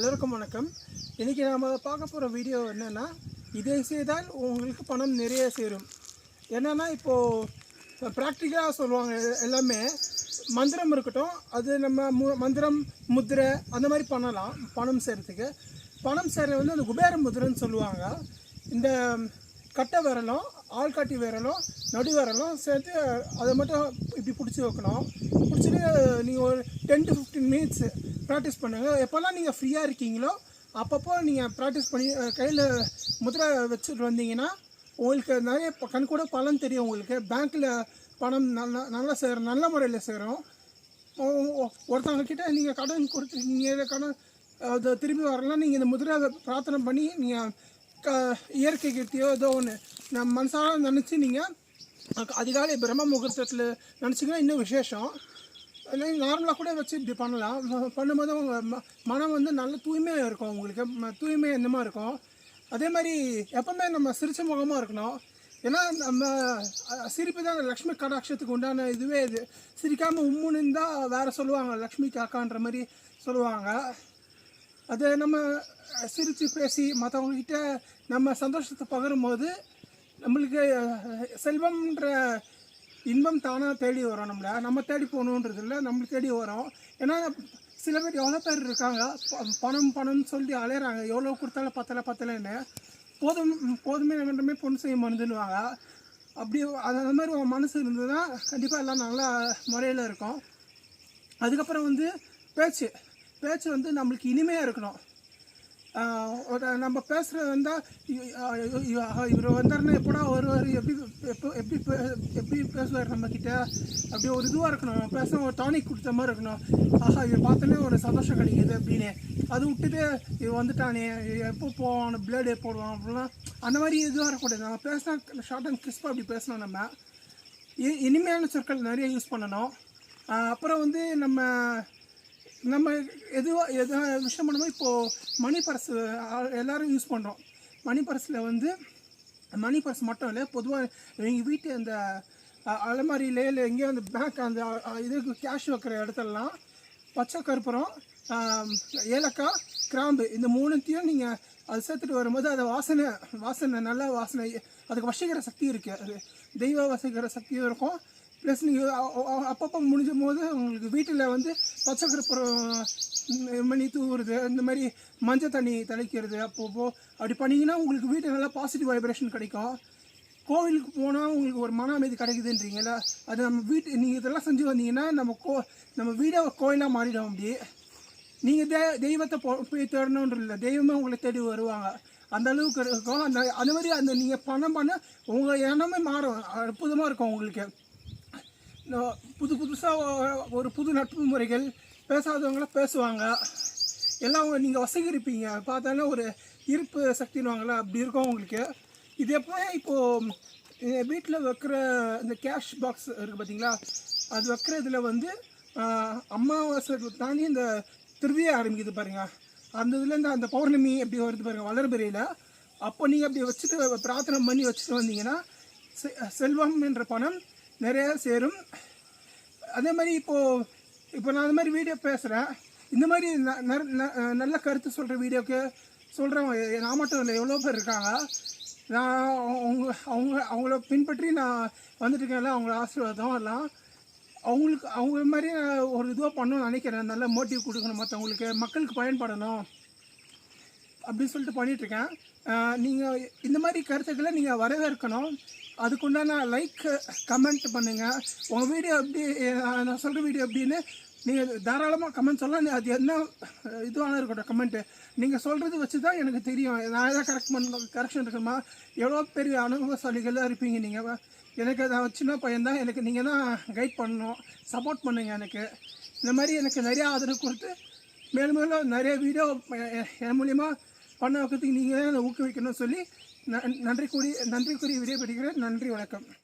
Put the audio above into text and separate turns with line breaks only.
எல்லோருக்கும் வணக்கம். இன்றைக்கி நாம் பார்க்க போகிற வீடியோ என்னென்னா இதை செய்தால் உங்களுக்கு பணம் நிறைய சேரும். என்னென்னா இப்போது ப்ராக்டிக்கலாக சொல்லுவாங்க எல்லாமே மந்திரம் இருக்கட்டும் அது நம்ம மு மந்திரம் முத்திரை அந்த மாதிரி பண்ணலாம் பணம் சேர்றதுக்கு பணம் சேர வந்து அந்த குபேர முத்திரைன்னு சொல்லுவாங்க. இந்த கட்டை விரலும் ஆள்காட்டி விரலும் நடு விரலும் சேர்த்து அதை மட்டும் இப்படி பிடிச்சி வைக்கணும். பிடிச்சிட்டு நீங்கள் ஒரு ten to fifteen minutes practice பண்ணுங்கள் எப்போல்லாம் நீங்கள் ஃப்ரீயாக இருக்கீங்களோ அப்பப்போ நீங்கள் ப்ராக்டிஸ் பண்ணி கையில் முதிரை வச்சுட்டு வந்தீங்கன்னா உங்களுக்கு நிறைய கண் கண்கூட பலன் தெரியும் உங்களுக்கு. பேங்க்கில் பணம் நல்லா நல்லா சேரும் நல்ல முறையில் சேரும். ஒ- ஒருத்தவங்க நீங்கள் கடன் கொடுத்து நீங்கள் கடன் அதை திரும்பி வரலாம் நீங்கள் இந்த முதிரை பிரார்த்தனை பண்ணி நீங்கள் க இயற்கை கிட்டேயோ ஏதோ ஒன்று நம்ம மனசார நினச்சி நீங்கள் அதிகாலை பிரம்ம முகூர்த்தத்தில் நினச்சிங்கன்னா இன்னும் விசேஷம். இல்லை நார்மலாக கூட வச்சு இப்படி பண்ணலாம். பண்ணும்போது உங்கள் ம மனம் வந்து நல்ல தூய்மையாக இருக்கும் உங்களுக்கு ம- இந்த மாதிரி இருக்கும். அதே மாதிரி எப்பவுமே நம்ம சிரிச்ச முகமாக இருக்கணும். ஏன்னா நம்ம சிரிப்பு தான் லக்ஷ்மி கடாட்சத்துக்கு உண்டான இதுவே இது. சிரிக்காமல் உம்முன்னு இருந்தால் வேறு சொல்லுவாங்க லக்ஷ்மி காக்கான்ற மாதிரி சொல்லுவாங்க. அது நம்ம சிரித்து பேசி மற்றவங்கக்கிட்ட நம்ம சந்தோஷத்தை பகிரும்போது நம்மளுக்கு செல்வம்ன்ற இன்பம் தானாக தேடி வரும் நம்மளை. நம்ம தேடி போகணுன்றது இல்லை நம்மளுக்கு தேடி வரும். ஏன்னா சில பேர் எவ்வளோ பேர் இருக்காங்க பணம் பணம்னு சொல்லி அலையிறாங்க. எவ்வளோ கொடுத்தாலும் பத்தலை பத்தலைன்னு. போதும் போதுமே வேண்டுமே பொண்ணு செய்ய மருந்துன்னுவாங்க அப்படி அது அந்த மாதிரி உன் மனசு இருந்ததுன்னா கண்டிப்பாக எல்லாம் நல்ல முறையில் இருக்கும். அதுக்கப்புறம் வந்து பேச்சு. பேச்சு வந்து நம்மளுக்கு இனிமையாக இருக்கணும். நம்ம பேசுகிறது வந்தால் இவர் வந்தாருன்னா எப்படா வருவார்? எப்படி எப்போ எப்படி எப்படி பேசுவார் நம்மக்கிட்ட அப்படி ஒரு இதுவாக இருக்கணும். பேச ஒரு டானிக் கொடுத்த மாதிரி இருக்கணும். ஆஹா இவர் பார்த்தோன்னே ஒரு சந்தோஷம் கிடைக்குது அப்படின்னு. அது விட்டுட்டு இவன் வந்துட்டானே. எப்போ போவான்? பிளேடு போடுவான் அப்படிலாம். அந்த மாதிரி இதுவாக இருக்கக்கூடாது. நம்ம பேசினா ஷார்ட் அண்ட் கிறிஸ்பாக அப்படி பேசணும் நம்ம. இ- இனிமையான சொற்கள் நிறைய யூஸ் பண்ணணும். அப்புறம் வந்து நம்ம நம்ம எதுவாக எதாவது விஷயம் பண்ணும்போது இப்போது மணி பர்ஸ் எல்லோரும் யூஸ் பண்ணுறோம் மணி பர்ஸில் வந்து மணி பர்ஸ் மட்டும் இல்லை பொதுவாக எங்கள் வீட்டு அந்த அ- அலமாரியிலே இல்லை எங்கேயோ அந்த பேங்க் அந்த இதுக்கு கேஷ் வைக்கிற இடத்துலலாம் பச்சை கருப்புறம் ஏலக்காய் கிராம்பு இந்த மூணுத்தையும் நீங்கள் அது சேர்த்துட்டு வரும்போது அது வாசனை வாசனை நல்ல வாசனை அதுக்கு வசீகர சக்தி இருக்குது அது தெய்வ வசீகர சக்தியும் இருக்கும். ப்ளஸ் நீங்கள் அப்பப்போ முடிஞ்சும் போது உங்களுக்கு வீட்டில் வந்து பச்சை கற்பூரம் மணி தூவுறது இந்த மாதிரி மஞ்சள் தண்ணி தெளிக்கிறது அப்பப்போ அப்படி பண்ணிங்கன்னா உங்களுக்கு வீட்டில் நல்லா பாசிட்டிவ் வைப்ரேஷன் கிடைக்கும். கோவிலுக்கு போனால் உங்களுக்கு ஒரு மன அமைதி கிடைக்குதுன்றீங்களா அது நம்ம வீட்டு நீங்கள் இதெல்லாம் செஞ்சு வந்தீங்கன்னா நம்ம கோ நம்ம வீடை கோயிலாக மாறிடும் அப்படி. நீங்கள் தே தெய்வத்தை போ போய் தேடணுன்ற இல்லை தெய்வமே உங்களை தேடி வருவாங்க. அந்த அளவுக்கு இருக்கும். அந்த அந்த மாதிரி அந்த நீங்கள் பணம் பண்ண உங்கள் எண்ணமே மாறும். அற்புதமாக இருக்கும் உங்களுக்கு. புது புதுசாக ஒரு புது நட்பு முறைகள் பேசாதவங்களாம் பேசுவாங்க. எல்லாம் நீங்கள் வசதி இருப்பீங்க பார்த்தாலே ஒரு இருப்பு சக்தின்னுவாங்களா அப்படி இருக்கும் உங்களுக்கு. இது எப்போ இப்போது வீட்டில் வைக்கிற இந்த கேஷ் பாக்ஸ் இருக்குது பார்த்தீங்களா அது வைக்கிறதுல வந்து அம்மாவாசை தாண்டி இந்த திருவியை ஆரம்பிக்குது பாருங்கள் அந்த இதுலேருந்து அந்த பௌர்ணமி அப்படி வருது பாருங்கள் வளர்பிறையில். அப்போ நீங்கள் அப்படி வச்சுட்டு பிரார்த்தனை பண்ணி வச்சுட்டு வந்தீங்கன்னா செ- செல்வம் என்ற பணம் நிறைய சேரும். அதே மாதிரி இப்போது இப்போ நான் அந்த மாதிரி வீடியோ பேசுகிறேன் இந்த மாதிரி ந- ந- ந- நல்ல கருத்து சொல்கிற வீடியோக்கு சொல்கிறவங்க நான் மட்டும் இல்லை எவ்வளோ பேர் இருக்காங்க? நான் அவங்க அவங்க அவங்கள பின்பற்றி நான் வந்துட்டுருக்கேன்ல அவங்கள ஆசீர்வாதம் எல்லாம். அவங்களுக்கு அவங்க மாதிரி நான் ஒரு இதுவாக பண்ணணும்னு நினைக்கிறேன். நல்ல மோட்டிவ் கொடுக்கணும் மற்றவங்களுக்கு மக்களுக்கு பயன்படணும். அப்படின்னு சொல்லிட்டு பண்ணிட்டு இருக்கேன் நீங்கள் இந்த மாதிரி கருத்துக்களை நீங்கள் வரவேற்கணும். அதுக்குண்டான லைக் கமெண்ட் பண்ணுங்கள் உங்கள் வீடியோ எப்படி நான் சொல்கிற வீடியோ எப்படின்னு நீங்கள் தாராளமாக கமெண்ட் சொல்லலாம். அது என்ன அஹ், இதுவான இருக்கட்டும் கமெண்ட்டு நீங்கள் சொல்கிறது வச்சு தான் எனக்கு தெரியும். நான் எதாவது கரெக்ட் பண்ண கரெக்ஷன் இருக்குமா? எவ்வளோ பெரிய அனுபவசாலிகளாக இருப்பீங்க நீங்கள் எனக்கு நான் சின்ன பையன் தான் எனக்கு நீங்கள் தான் கைட் பண்ணணும் சப்போர்ட் பண்ணுங்கள் எனக்கு. இந்த மாதிரி எனக்கு நிறையா ஆதரவு கொடுத்து மேலும் மேலும் நிறைய வீடியோ என் மூலியமாக பண்ண வைக்கிறதுக்கு நீங்கள் தான் ஊக்குவிக்கணும்னு சொல்லி ந- நன்றி கூடி நன்றி கூறி விடைபெறுகிறேன். நன்றி வணக்கம்.